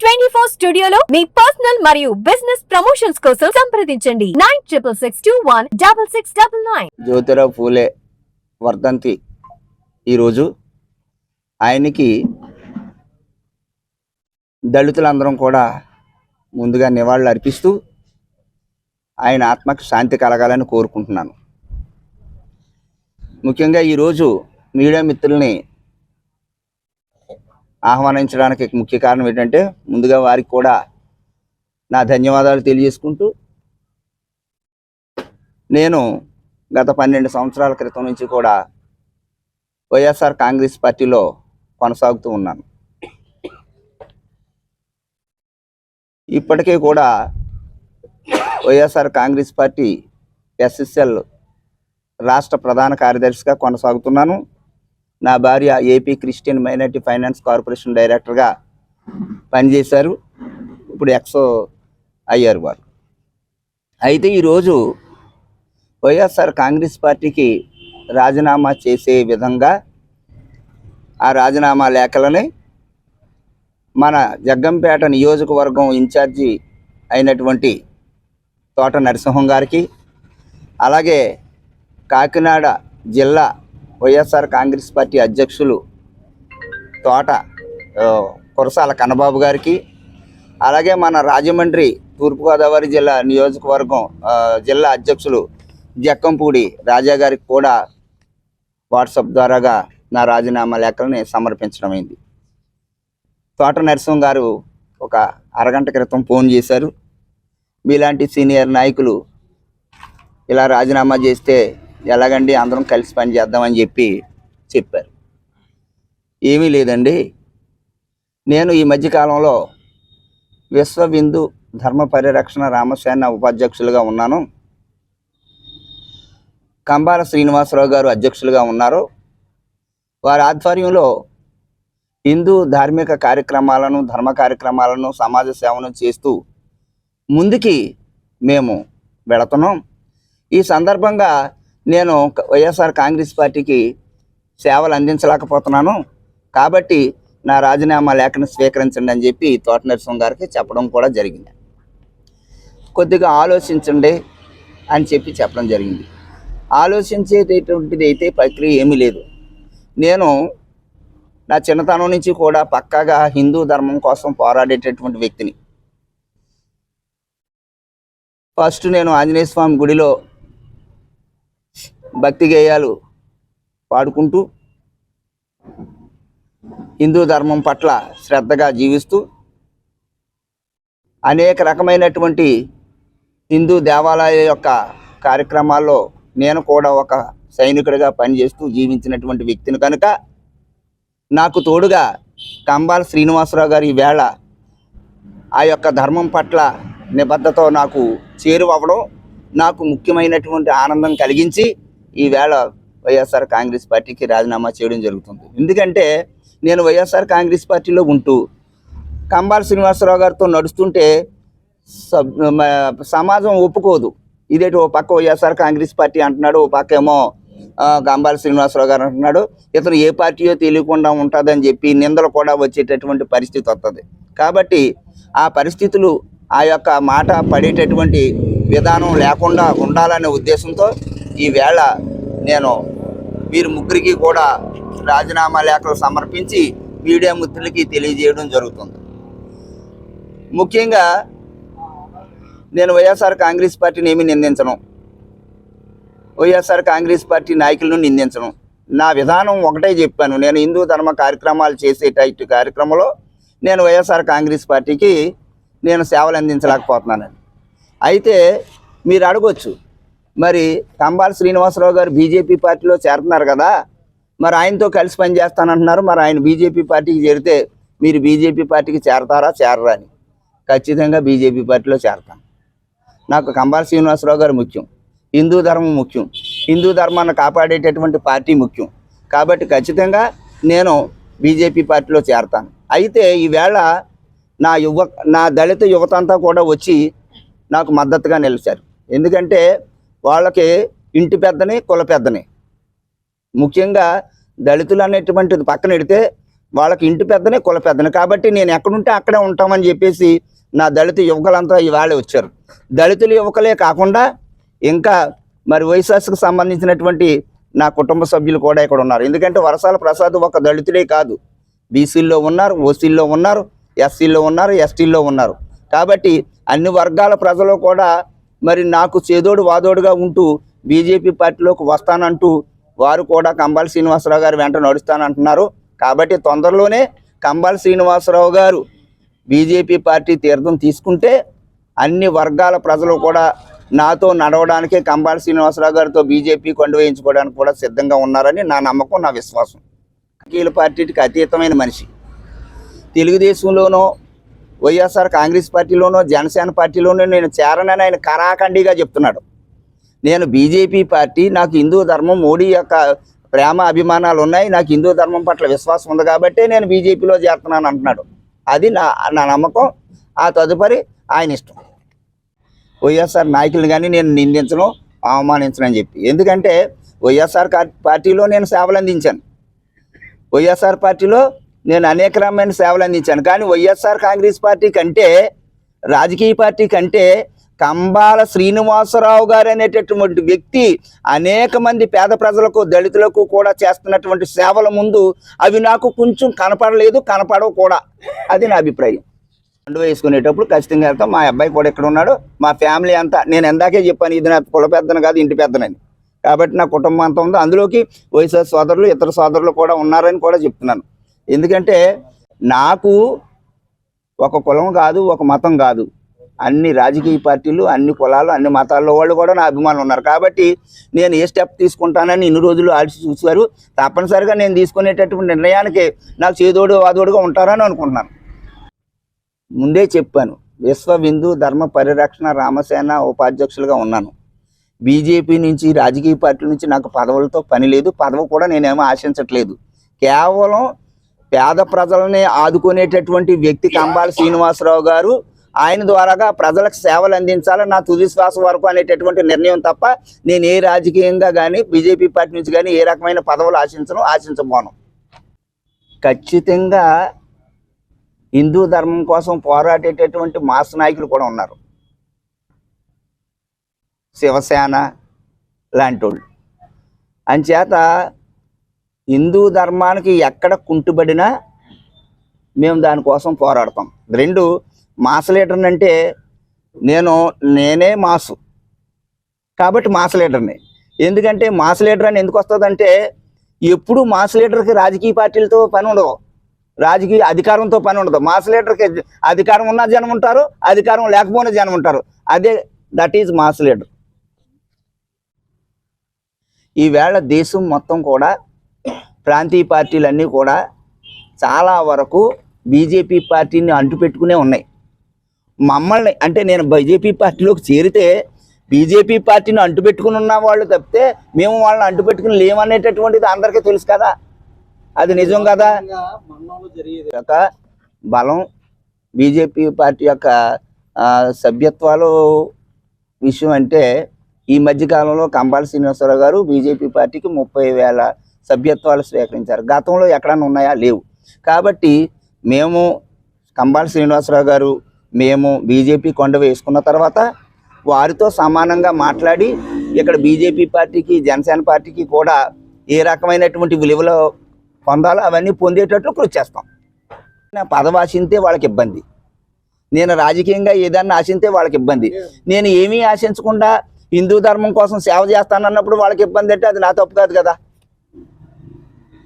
Twenty four స్టూడియోలో మీ personal మరియు బిజినెస్ ప్రమోషన్స్ కోసం సంప్రదించండి. Nine triple six two one double six double nine Jyotirao Phule వర్ధంతి ఈరోజు ఆయనకి దళితులందరం కూడా ముందుగా నివాళులు అర్పిస్తూ ఆయన ఆత్మకు శాంతి కలగాలని కోరుకుంటున్నాను. ముఖ్యంగా ఈరోజు మీడియా మిత్రుల్ని ఆహ్వానించడానికి ముఖ్య కారణం ఏంటంటే ముందుగా వారికి కూడా నా ధన్యవాదాలు తెలియజేసుకుంటూ నేను గత పన్నెండు సంవత్సరాల క్రితం నుంచి కూడా వైఎస్ఆర్ కాంగ్రెస్ పార్టీలో కొనసాగుతూ ఉన్నాను. ఇప్పటికే కూడా వైఎస్ఆర్ కాంగ్రెస్ పార్టీ ఎస్ఎస్ఎల్ రాష్ట్ర ప్రధాన కార్యదర్శిగా కొనసాగుతున్నాను. నా భార్య AP Christian minority finance corporation డైరెక్టర్గా పనిచేశారు. ఇప్పుడు ఎక్సో అయ్యారు వారు. అయితే ఈరోజు వైఎస్ఆర్ కాంగ్రెస్ పార్టీకి రాజీనామా చేసే విధంగా ఆ రాజీనామా లేఖలని మన జగ్గంపేట నియోజకవర్గం ఇన్ఛార్జి అయినటువంటి తోట నరసింహం గారికి అలాగే కాకినాడ జిల్లా వైఎస్ఆర్ కాంగ్రెస్ పార్టీ అధ్యక్షులు తోట కురసాల కన్నబాబు గారికి అలాగే మన రాజమండ్రి తూర్పుగోదావరి జిల్లా నియోజకవర్గం జిల్లా అధ్యక్షులు జక్కంపూడి రాజా గారికి కూడా వాట్సాప్ ద్వారాగా నా రాజీనామా లేఖలని సమర్పించడం అయింది. తోట నరసింహం గారు ఒక అరగంట క్రితం ఫోన్ చేశారు. మీలాంటి సీనియర్ నాయకులు ఇలా రాజీనామా చేస్తే ఎలాగండి అందరం కలిసి పని చేద్దామని చెప్పి చెప్పారు. ఏమీ లేదండి. నేను ఈ మధ్యకాలంలో విశ్వబిందు ధర్మ పరిరక్షణ రామసేన ఉపాధ్యక్షులుగా ఉన్నాను. కంబాల శ్రీనివాసరావు గారు అధ్యక్షులుగా ఉన్నారు. వారి ఆధ్వర్యంలో హిందూ ధార్మిక కార్యక్రమాలను ధర్మ కార్యక్రమాలను సమాజ సేవను చేస్తూ ముందుకి మేము వెళుతున్నాం. ఈ సందర్భంగా నేను వైఎస్ఆర్ కాంగ్రెస్ పార్టీకి సేవలు అందించలేకపోతున్నాను. కాబట్టి నా రాజీనామా లేఖను స్వీకరించండి అని చెప్పి తోట నరసింహ గారికి చెప్పడం కూడా జరిగింది. కొద్దిగా ఆలోచించండి అని చెప్పి చెప్పడం జరిగింది. ఆలోచించేటటువంటిది అయితే ప్రక్రియ ఏమీ లేదు. నేను నా చిన్నతనం నుంచి కూడా పక్కాగా హిందూ ధర్మం కోసం పోరాడేటటువంటి వ్యక్తిని. ఫస్ట్ నేను ఆంజనేయ స్వామి గుడిలో భక్తి గేయాలు పాడుకుంటూ హిందూ ధర్మం పట్ల శ్రద్ధగా జీవిస్తూ అనేక రకమైనటువంటి హిందూ దేవాలయ యొక్క కార్యక్రమాల్లో నేను కూడా ఒక సైనికుడిగా పనిచేస్తూ జీవించినటువంటి వ్యక్తిని కనుక నాకు తోడుగా కంబాల శ్రీనివాసరావు గారి వేళ ఆ యొక్క ధర్మం పట్ల నిబద్ధతో నాకు చేరువవ్వడం నాకు ముఖ్యమైనటువంటి ఆనందం కలిగించి ఈ వేళ వైఎస్ఆర్ కాంగ్రెస్ పార్టీకి రాజీనామా చేయడం జరుగుతుంది. ఎందుకంటే నేను వైఎస్ఆర్ కాంగ్రెస్ పార్టీలో ఉంటూ కంబాల శ్రీనివాసరావు గారితో నడుస్తుంటే సబ్ సమాజం ఒప్పుకోదు. ఇదేంటి ఓ పక్క వైఎస్ఆర్ కాంగ్రెస్ పార్టీ అంటున్నాడు ఓ పక్క ఏమో గంబాల శ్రీనివాసరావు గారు అంటున్నాడు ఇతను ఏ పార్టీయో తెలియకుండా ఉంటుందని చెప్పి నిందలు కూడా వచ్చేటటువంటి పరిస్థితి వస్తుంది కాబట్టి ఆ పరిస్థితులు ఆ యొక్క మాట పడేటటువంటి విధానం లేకుండా ఉండాలనే ఉద్దేశంతో ఈవేళ నేను వీరు ముగ్గురికి కూడా రాజీనామా లేఖలు సమర్పించి మీడియా మిత్రులకి తెలియజేయడం జరుగుతుంది. ముఖ్యంగా నేను వైఎస్ఆర్ కాంగ్రెస్ పార్టీని ఏమీ నిందించను. వైఎస్ఆర్ కాంగ్రెస్ పార్టీ నాయకులను నిందించను. నా విధానం ఒకటే చెప్పాను. నేను హిందూ ధర్మ కార్యక్రమాలు చేసే టైట్ కార్యక్రమంలో నేను వైఎస్ఆర్ కాంగ్రెస్ పార్టీకి నేను సేవలు అందించలేకపోతున్నానని అయితే మీరు అడగొచ్చు మరి కంబాల శ్రీనివాసరావు గారు బీజేపీ పార్టీలో చేరుతున్నారు కదా మరి ఆయనతో కలిసి పనిచేస్తానంటున్నారు. మరి ఆయన బీజేపీ పార్టీకి చేరితే మీరు బీజేపీ పార్టీకి చేరతారా చేరరా అని. ఖచ్చితంగా బీజేపీ పార్టీలో చేరతాను నాకు కంబాల శ్రీనివాసరావు గారు ముఖ్యం. హిందూ ధర్మం ముఖ్యం. హిందూ ధర్మాన్ని కాపాడేటటువంటి పార్టీ ముఖ్యం. కాబట్టి ఖచ్చితంగా నేను బీజేపీ పార్టీలో చేరతాను. అయితే ఈవేళ నా యువ నా దళిత యువత అంతా కూడా వచ్చి నాకు మద్దతుగా నిలిచారు. ఎందుకంటే వాళ్ళకి ఇంటి పెద్దని కుల పెద్దని. ముఖ్యంగా దళితులు అనేటువంటిది పక్కన పెడితే వాళ్ళకి ఇంటి పెద్దనే కుల పెద్దనే. కాబట్టి నేను ఎక్కడుంటే అక్కడే ఉంటామని చెప్పేసి నా దళిత యువకులంతా ఇవాళ వచ్చారు. దళితుల యువకులే కాకుండా ఇంకా మరి వైఎస్ఆర్సీకి సంబంధించినటువంటి నా కుటుంబ సభ్యులు కూడా ఇక్కడ ఉన్నారు. ఎందుకంటే వరసాల ప్రసాద్ ఒక దళితుడే కాదు. బీసీల్లో ఉన్నారు ఓసీల్లో ఉన్నారు ఎస్సీల్లో ఉన్నారు ఎస్టీల్లో ఉన్నారు. కాబట్టి అన్ని వర్గాల ప్రజలు కూడా మరి నాకు చేదోడు వాదోడుగా ఉంటూ బీజేపీ పార్టీలోకి వస్తానంటూ వారు కూడా కంబాల శ్రీనివాసరావు గారు వెంట నడుస్తానంటున్నారు. కాబట్టి తొందరలోనే కంబాల శ్రీనివాసరావు గారు బీజేపీ పార్టీ తీర్థం తీసుకుంటే అన్ని వర్గాల ప్రజలు కూడా నాతో నడవడానికి కంబాల శ్రీనివాసరావు గారితో బీజేపీ కొండ వేయించుకోవడానికి కూడా సిద్ధంగా ఉన్నారని నా నమ్మకం నా విశ్వాసం. కీల పార్టీకి అతీతమైన మనిషి. తెలుగుదేశంలోనో వైఎస్ఆర్ కాంగ్రెస్ పార్టీలోనో జనసేన పార్టీలోనో నేను చేరనని ఆయన కరాఖండిగా చెప్తున్నాడు. నేను బీజేపీ పార్టీ నాకు హిందూ ధర్మం మోడీ యొక్క ప్రేమ అభిమానాలు ఉన్నాయి నాకు హిందూ ధర్మం పట్ల విశ్వాసం ఉంది కాబట్టి నేను బీజేపీలో చేరుతున్నాను అంటున్నాడు. అది నా నా నమ్మకం ఆ తదుపరి ఆయన ఇష్టం. వైఎస్ఆర్ నాయకులను కానీ నేను నిందించను అవమానించను అని చెప్పి. ఎందుకంటే వైఎస్ఆర్ పార్టీలో నేను సేవలు అందించాను వైఎస్ఆర్ పార్టీలో నేను అనేక రకమైన సేవలు అందించాను. కానీ వైఎస్ఆర్ కాంగ్రెస్ పార్టీ కంటే రాజకీయ పార్టీ కంటే కంబాల శ్రీనివాసరావు గారు అనేటటువంటి వ్యక్తి అనేక మంది పేద ప్రజలకు దళితులకు కూడా చేస్తున్నటువంటి సేవల ముందు అవి నాకు కొంచెం కనపడలేదు కనపడవు కూడా. అది నా అభిప్రాయం. పండు వేసుకునేటప్పుడు ఖచ్చితంగా వెళ్తాం. మా అబ్బాయి కూడా ఇక్కడ ఉన్నాడు. మా ఫ్యామిలీ అంతా నేను ఎందాకే చెప్పాను ఇది నా కుల పెద్దను కాదు ఇంటి పెద్దనని. కాబట్టి నా కుటుంబం అంతా ఉంది. అందులోకి వైఎస్ఆర్ సోదరులు ఇతర సోదరులు కూడా ఉన్నారని కూడా చెప్తున్నాను. ఎందుకంటే నాకు ఒక కులం కాదు ఒక మతం కాదు. అన్ని రాజకీయ పార్టీలు అన్ని కులాలు అన్ని మతాల్లో వాళ్ళు కూడా నా అభిమానులు ఉన్నారు. కాబట్టి నేను ఏ స్టెప్ తీసుకుంటానని ఇన్ని రోజులు ఆడిచి చూశారు. తప్పనిసరిగా నేను తీసుకునేటటువంటి నిర్ణయానికి నాకు చేదోడు వాదోడుగా ఉంటారని అనుకుంటున్నాను. ముందే చెప్పాను విశ్వ హిందూ ధర్మ పరిరక్షణ రామసేన ఉపాధ్యక్షులుగా ఉన్నాను. బీజేపీ నుంచి రాజకీయ పార్టీల నుంచి నాకు పదవులతో పని లేదు. పదవి కూడా నేనేమో ఆశించట్లేదు. కేవలం పేద ప్రజలని ఆదుకునేటటువంటి వ్యక్తి కంబాల శ్రీనివాసరావు గారు ఆయన ద్వారాగా ప్రజలకు సేవలు అందించాలని నా తుది శ్వాస వరకు అనేటటువంటి నిర్ణయం తప్ప నేను ఏ రాజకీయంగా కానీ బీజేపీ పార్టీ నుంచి కానీ ఏ రకమైన పదవులు ఆశించను ఆశించబోను. ఖచ్చితంగా హిందూ ధర్మం కోసం పోరాడేటటువంటి మాస్ నాయకులు కూడా ఉన్నారు. శివసేన లాంటి వాళ్ళు అంచేత హిందూ ధర్మానికి ఎక్కడ కుంటుబడినా మేము దానికోసం పోరాడతాం. రెండు మాస్ లీడర్ని అంటే నేను నేనే మాసు. కాబట్టి మాస్ లీడర్ని. ఎందుకంటే మాస్ లీడర్ అని ఎందుకు వస్తుందంటే ఎప్పుడు మాస్ లీడర్కి రాజకీయ పార్టీలతో పని ఉండదు రాజకీయ అధికారంతో పని ఉండదు. మాస్ లీడర్కి అధికారం ఉన్న జనం ఉంటారు అధికారం లేకపోయిన జనం ఉంటారు. అదే దట్ ఈజ్ మాస్ లీడర్. ఈవేళ దేశం మొత్తం కూడా ప్రాంతీయ పార్టీలన్నీ కూడా చాలా వరకు బీజేపీ పార్టీని అంటుపెట్టుకునే ఉన్నాయి. మమ్మల్ని అంటే నేను బీజేపీ పార్టీలోకి చేరితే బీజేపీ పార్టీని అంటుపెట్టుకుని ఉన్న వాళ్ళు తప్పితే మేము వాళ్ళని అంటుపెట్టుకుని లేమనేటటువంటిది అందరికీ తెలుసు కదా. అది నిజం కదా? జరిగేది యొక్క బలం బీజేపీ పార్టీ యొక్క సభ్యత్వాలు విషయం అంటే ఈ మధ్య కాలంలో కంబాల శ్రీనివాసరావు గారు బీజేపీ పార్టీకి ముప్పై వేల సభ్యత్వాలు స్వీకరించారు. గతంలో ఎక్కడన్నా ఉన్నాయా? లేవు. కాబట్టి మేము కంబాల శ్రీనివాసరావు గారు మేము బీజేపీ కొండ వేసుకున్న తర్వాత వారితో సమానంగా మాట్లాడి ఇక్కడ బీజేపీ పార్టీకి జనసేన పార్టీకి కూడా ఏ రకమైనటువంటి విలువలు పొందాలో అవన్నీ పొందేటట్లు కృషి చేస్తాం. నా పదవి ఆశింతే వాళ్ళకి ఇబ్బంది. నేను రాజకీయంగా ఏదన్నా ఆశింతే వాళ్ళకి ఇబ్బంది. నేను ఏమీ ఆశించకుండా హిందూ ధర్మం కోసం సేవ చేస్తానన్నప్పుడు వాళ్ళకి ఇబ్బంది అంటే అది నా తప్పు కాదు కదా.